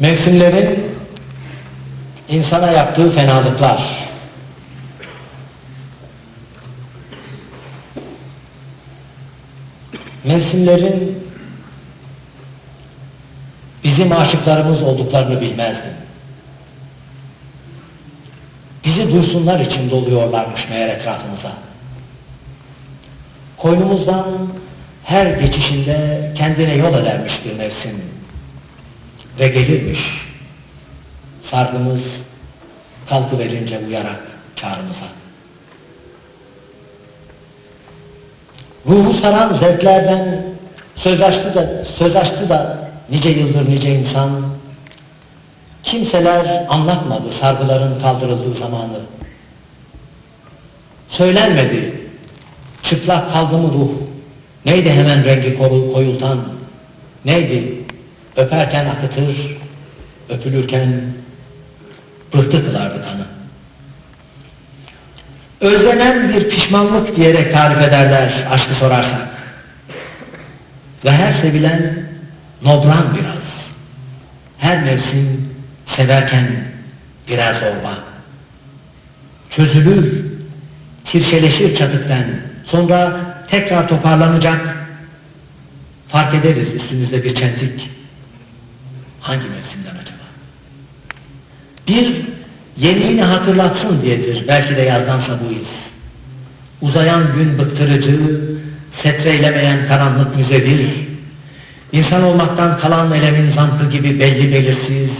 Mevsimlerin insana yaptığı fenalıklar. Mevsimlerin bizim aşıklarımız olduklarını bilmezdim. Bizi duysunlar için doluyorlarmış meğer etrafımıza. Koynumuzdan her geçişinde kendine yol edermiş bir mevsim ve gelirmiş. Sargımız kalkıverince uyarak çağrımıza. Ruhu saran zevklerden söz açtı da, söz açtı da nice yıldır nice insan kimseler anlatmadı sargıların kaldırıldığı zamanı. Söylenmedi çıplak kaldı mı ruh neydi hemen rengi koyultan neydi öperken akıtır öpülürken pıhtı kılardı kanı. Özlenen bir pişmanlık diyerek tarif ederler aşkı sorarsak. Ve her sevilen nobran biraz. Her mevsim severken birer zorba. Çözülür, tirşeleşir çatıkten. Sonra tekrar toparlanacak. Fark ederiz üstümüzde bir çentik. Hangi mevsimden acaba? Bir yeniğini hatırlatsın diyedir belki de yazdansa bu iz. Uzayan gün bıktırıcı, setreylemeyen karanlık müzevir, insan olmaktan kalan elemin zamkı gibi belli belirsiz,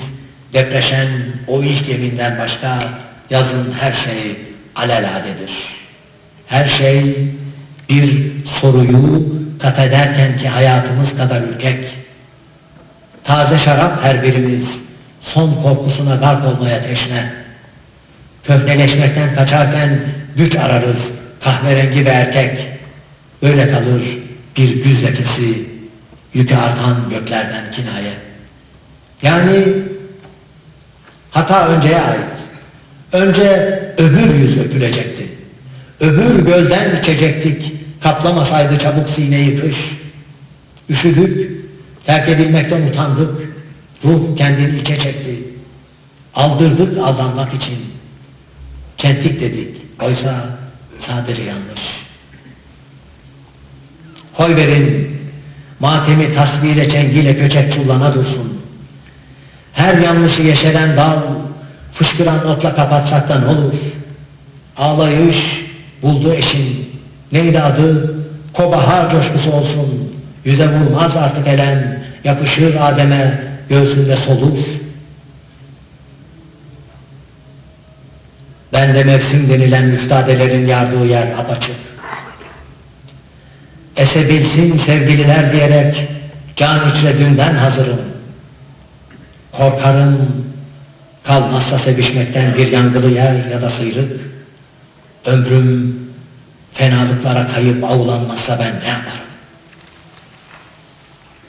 depreşen o ilk yeminden başka yazın her şey aleladedir. Her şey bir soruyu kat ederken ki hayatımız kadar ürkek, Taze şarap her birimiz son korkusuna garp olmaya teşne. Köhneleşmekten kaçarken güç ararız kahverengi ve erkek. Böyle kalır bir güz lekesi yükü artan göklerden kinaye. Yani hata önceye ait. Önce öbür yüz öpülecekti. Öbür gölden içecektik. Kaplamasaydı çabuk sineyi kış. Üşüdük, terk edilmekten utandık, ruh kendini içe çekti. Aldırdık aldanmak için. Çentik dedik, oysa sadece yanlış. Koy verin, matemi tasviyle çengiyle köçek çullana dursun. Her yanlışı yeşeren dal, fışkıran otla kapatsak da ne olur? Ağlayış buldu eşin, neydi adı? Kobahar coşkusu olsun. Yüze vurmaz artık elem, yapışır Adem'e, göğsünde solur. Ben de mevsim denilen müftadelerin yardığı yer apaçık. Esebilsin sevgililer diyerek can içre dünden hazırım. Korkarım kalmazsa sevişmekten bir yangılı yer ya da sıyrık. Ömrüm fenalıklara kayıp avlanmazsa ben ne yaparım?